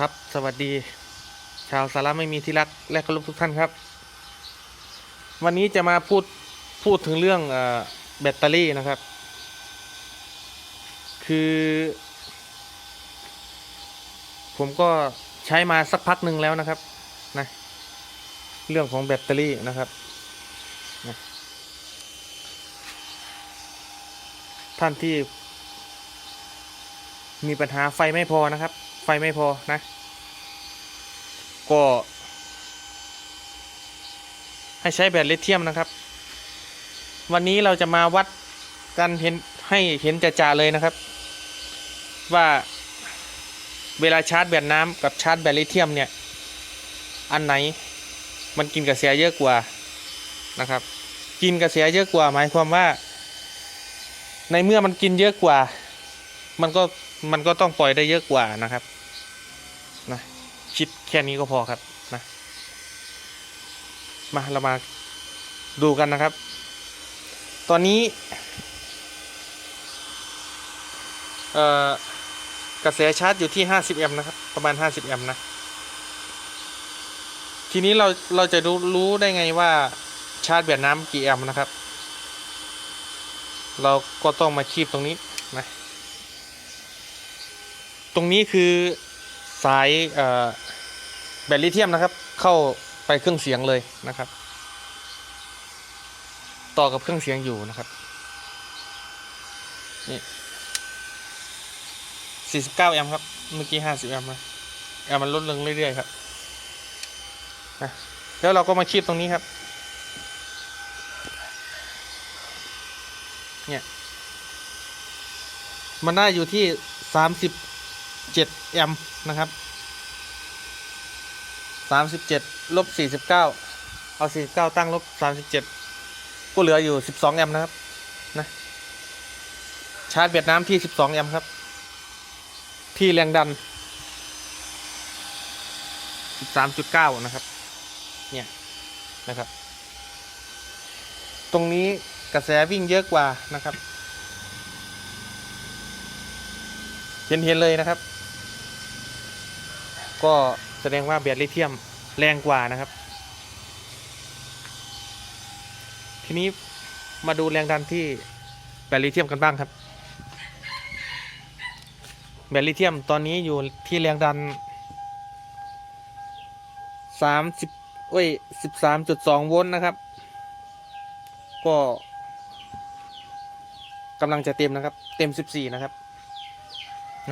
ครับ สวัสดี ชาวสาระไม่มีที่รักและเคารพทุกท่านครับ วันนี้จะมาพูดพูดถึงเรื่องอแบตเตอรี่นะครับ คือ ผมก็ใช้มาสักพักหนึ่งแล้วนะครับนะเรื่องของแบตเตอรี่นะครับนะท่านที่มีปัญหาไฟไม่พอนะครับ ไฟไม่พอนะ ก็ ให้ใช้แบตลิเธียมนะครับ วันนี้เราจะมาวัดกันเห็นให้เห็นจ่าๆเลยนะครับ ว่าเวลาชาร์จแบตน้ำกับชาร์จแบตลิเธียมเนี่ย อันไหนมันกินกระแสเยอะกว่านะครับ กินกระแสเยอะกว่าหมายความว่า ในเมื่อมันกินเยอะกว่า มันก็มันก็ต้องปล่อยได้เยอะกว่านะครับ นะคิดแค่นี้ก็พอครับนะ มาเรามาดูกันนะครับ ตอนนี้กระแสชาร์จอยู่ที่ 50 แอมป์นะครับ ประมาณ 50 แอมป์นะ ทีนี้เราเราจะรู้รู้ได้ไงว่าชาร์จแบตน้ำกี่แอมป์นะครับ เราก็ต้องมาคีบตรงนี้นะ ตรงนี้คือ สายแบตลิเธียมนะครับ เข้าไปเครื่องเสียงเลยนะครับ ต่อกับเครื่องเสียงอยู่นะครับนี่49แอมป์ครับเมื่อกี้50แอมป์นะแอมป์มันลดลงเรื่อยๆครับนะแล้วเราก็มาคีบตรงนี้ครับเนี่ยมันได้อยู่ที่ 37แอมป์นะครับ37ลบ49 เอา 49 ตั้งลบ37 ก็เหลืออยู่ 12 แอมป์นะครับนะชาร์จแบตน้ำที่ 12 แอมป์ครับ ที่แรงดัน 13.9 นะครับ เนี่ย นะครับ ตรงนี้กระแสวิ่งเยอะกว่านะครับ เห็นเห็นเลยนะครับ ก็แสดงว่าแบตลิเธียมแรงกว่านะครับ ทีนี้มาดูแรงดันที่แบตลิเธียมกันบ้างครับ แบตลิเธียมตอนนี้อยู่ที่แรงดันสามสิบเอ้ยสิบสามจุดสองโวลต์นะครับ ก็กำลังจะเต็มนะครับ เต็มสิบสี่นะครับ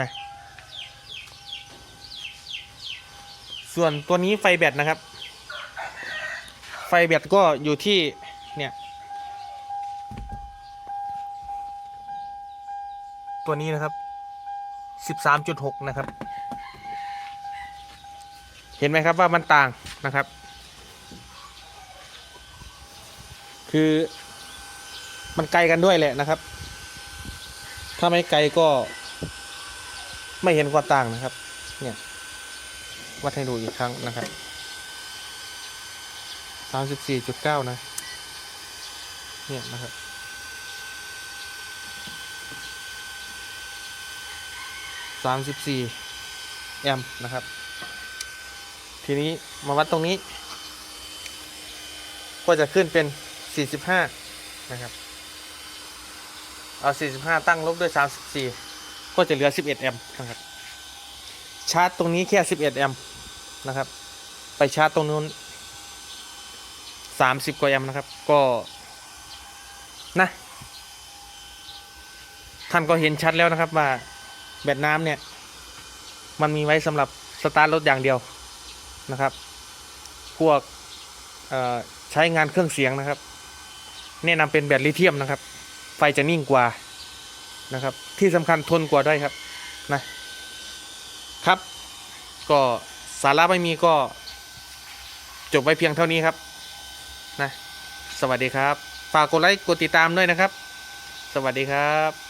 นะ ส่วนตัวนี้ไฟแบตนะครับ ไฟแบตก็อยู่ที่เนี่ยตัวนี้นะครับสิบสามจุดหกนะครับ เห็นไหมครับว่ามันต่างนะครับ คือมันไกลกันด้วยแหละนะครับ ถ้าไม่ไกลก็ไม่เห็นความต่างนะครับ เนี่ย วัดให้ดูอีกครั้งนะครับสามสิบสี่จุดเก้านะ เนี่ยนะครับ สามสิบสี่แอมป์นะครับ ทีนี้มาวัดตรงนี้ ก็จะขึ้นเป็นสี่สิบห้านะครับ เอาสี่สิบห้าตั้งลบด้วยสามสิบสี่ก็จะเหลือสิบเอ็ดแอมป์นะครับ ชาร์จตรงนี้แค่สิบเอ็ดแอมป์ นะครับ ไปชาร์จตรงนู้นสามสิบกว่าแอมป์นะครับ ก็นะ ท่านก็เห็นชัดแล้วนะครับว่าแบตน้ำเนี่ย มันมีไว้สำหรับสตาร์ทรถอย่างเดียวนะครับ พวกใช้งานเครื่องเสียงนะครับ แนะนำเป็นแบตลิเธียมนะครับ ไฟจะนิ่งกว่านะครับ ที่สำคัญทนกว่าด้วยครับนะครับก็ สาระไม่มีก็จบไว้เพียงเท่านี้ครับนะสวัสดีครับ ฝากกดไลค์กดติดตามด้วยนะครับ สวัสดีครับ